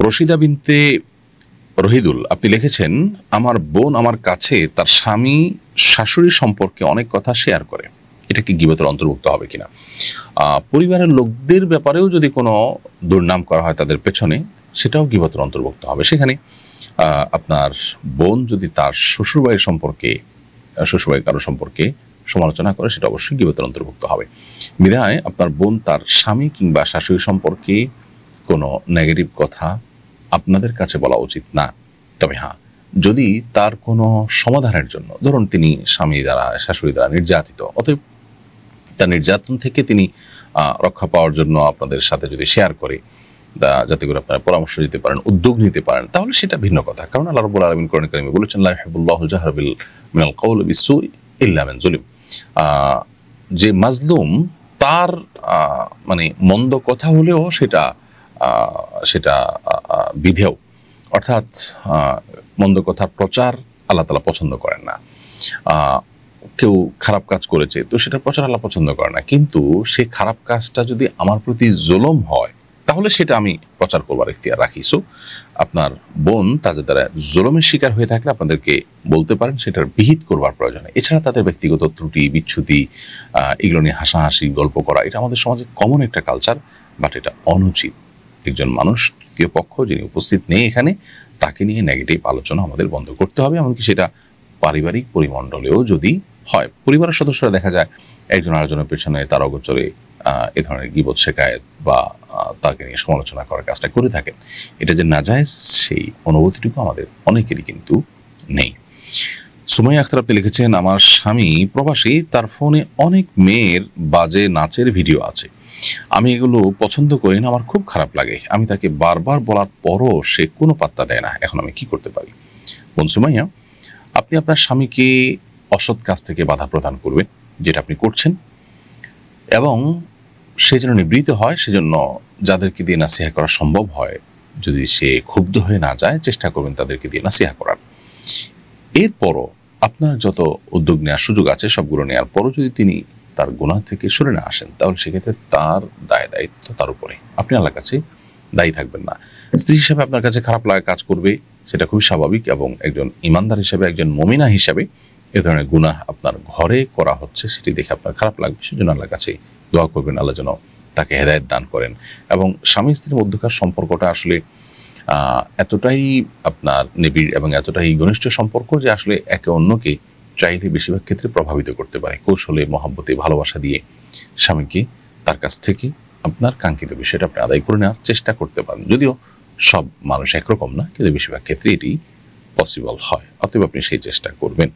রশিদা বিনতে রহিদুল আপনি লিখেছেন আমার বোন আমার কাছে তার স্বামী শাশুড়ি সম্পর্কে অনেক কথা শেয়ার করে। এটা কি গিবতের অন্তর্ভুক্ত হবে কিনা? পরিবারের লোকদের ব্যাপারেও যদি কোনো দুর্নাম করা হয় তাদের পেছনে সেটাও গিবতের অন্তর্ভুক্ত হবে। সেখানে আপনার বোন যদি তার শ্বশুরবাড়ির সম্পর্কে আহ, শ্বশুরবাড়ির কারও সম্পর্কে সমালোচনা করে সেটা অবশ্যই গিবতের অন্তর্ভুক্ত হবে। বিধায় আপনার বোন তার স্বামী কিংবা শাশুড়ি সম্পর্কে কোনো নেগেটিভ কথা আপনাদের কাছে বলা উচিত না। তবে হ্যাঁ যদি তার কোনো সমাধানের জন্য, ধরুন তিনি স্বামী দ্বারা, শাশুড়ি দ্বারা নির্যাতিত, অতএব তার নির্যাতন থেকে তিনি রক্ষা পাওয়ার জন্য আপনাদের সাথে যদি শেয়ার করে দা- যাতে করে আপনারা পরামর্শ দিতে পারেন, উদ্যোগ নিতে পারেন, তাহলে সেটা ভিন্ন কথা। কারণ আল্লাহ রাব্বুল আলামিন কোরআন কারিমে বলেছেন, লা ইউহিব্বুল্লাহু জাহরা বিল, মিনাল কাউলি বিসসুই ইল্লা মান যে মাজলুম, তার মানে মন্দ কথা হলেও সেটা সেটা বিধেয়। অর্থাৎ মন্দ কথার প্রচার আল্লাহ তালা পছন্দ করেন না। কেউ খারাপ কাজ করেছে তো সেটা প্রচার আল্লাহ পছন্দ করে না। কিন্তু সে খারাপ কাজটা যদি আমার প্রতি জুলম হয় তাহলে সেটা আমি প্রচার করবার ইখতিয়ার রাখি। সো আপনার বোন তাদের দ্বারা জুলমের শিকার হয়ে থাকলে আপনাদেরকে বলতে পারেন সেটার বিহিত করবার প্রয়োজন এছাড়া তাদের ব্যক্তিগত ত্রুটি বিচ্ছুতি আহ, এগুলো নিয়ে হাসাহাসি গল্প করা এটা আমাদের সমাজে কমন একটা কালচার বাট এটা অনুচিত। একজন মানুষ তৃতীয় পক্ষ যিনি উপস্থিত নেই এখানে, তাকে নিয়ে নেগেটিভ আলোচনা আমাদের বন্ধ করতে হবে, এমনকি সেটা পারিবারিক পরিমণ্ডলেও যদি হয়। পরিবারের সদস্যরা দেখা যায়, একজন আরেকজনের পেছনে তার অগোচরে এ ধরনের গিবত শেখায়ত বা তাকে নিয়ে সমালোচনা করার কাজটা করে থাকেন। এটা যে না যায় সেই অনুভূতিটুকু আমাদের অনেকেরই কিন্তু নেই। সুমাইয়া আখতার আপনি লিখেছেন, আমার স্বামী প্রবাসী, তার ফোনে অনেক মেয়ের বাজে নাচের ভিডিও আছে। আমি এগুলো পছন্দ করি না, আমার খুব খারাপ লাগে। আমি তাকে বারবার বলার পরও সে কোনো পাত্তা দেয় না। এখন আমি কি করতে পারি? বোন সুমাইয়া আপনি আপনার স্বামীকে অসৎ কাজ থেকে বাধা প্রদান করবেন, যেটা আপনি করছেন, এবং সে যেন নিবৃত হয়, সেজন্য যাদেরকে দিয়ে নাসিহা করা সম্ভব হয়, যদি সে ক্ষুব্ধ হয়ে না যায়, চেষ্টা করবেন তাদেরকে দিয়ে নাসিহা করার। এরপরও আপনার যত উদ্যোগ নেওয়ার সুযোগ আছে, সবগুলো নেওয়ার পরও যদি তিনি তার গুণা থেকে সরে না আসেন, তাহলে সেক্ষেত্রে তার দায় দায়িত্ব তার উপরে আপনি আল্লাহর কাছে দায়ী থাকবেন না। স্ত্রী হিসাবে আপনার কাছে খারাপ লাগা কাজ করবে, সেটা খুবই স্বাভাবিক এবং একজন ইমানদার হিসাবে, একজন মমিনা হিসাবে এ ধরনের গুনাহ আপনার ঘরে করা হচ্ছে, সেটি দেখে আপনার খারাপ লাগবে, সেজন্য আল্লাহর কাছে দোয়া করবেন, আল্লাহ যেন তাকে হেদায়ত দান করেন। এবং স্বামী স্ত্রীর মধ্যকার সম্পর্কটা আসলে এতটাই আপনার নিবিড় এবং এতটাই ঘনিষ্ঠ সম্পর্ক যে আসলে একে অন্যকে চাইলে বেশিরভাগ ক্ষেত্রে প্রভাবিত করতে পারে। কৌশলে, মহাব্বতে, ভালোবাসা দিয়ে স্বামীকে তার কাছ থেকে আপনার কাঙ্ক্ষিত বিষয়টা আপনি আদায় করে নেওয়ার চেষ্টা করতে পারেন। যদিও সব মানুষ একরকম না, কিন্তু বেশিরভাগ ক্ষেত্রে এটি পসিবল হয়। অতএব আপনি সেই চেষ্টা করবেন।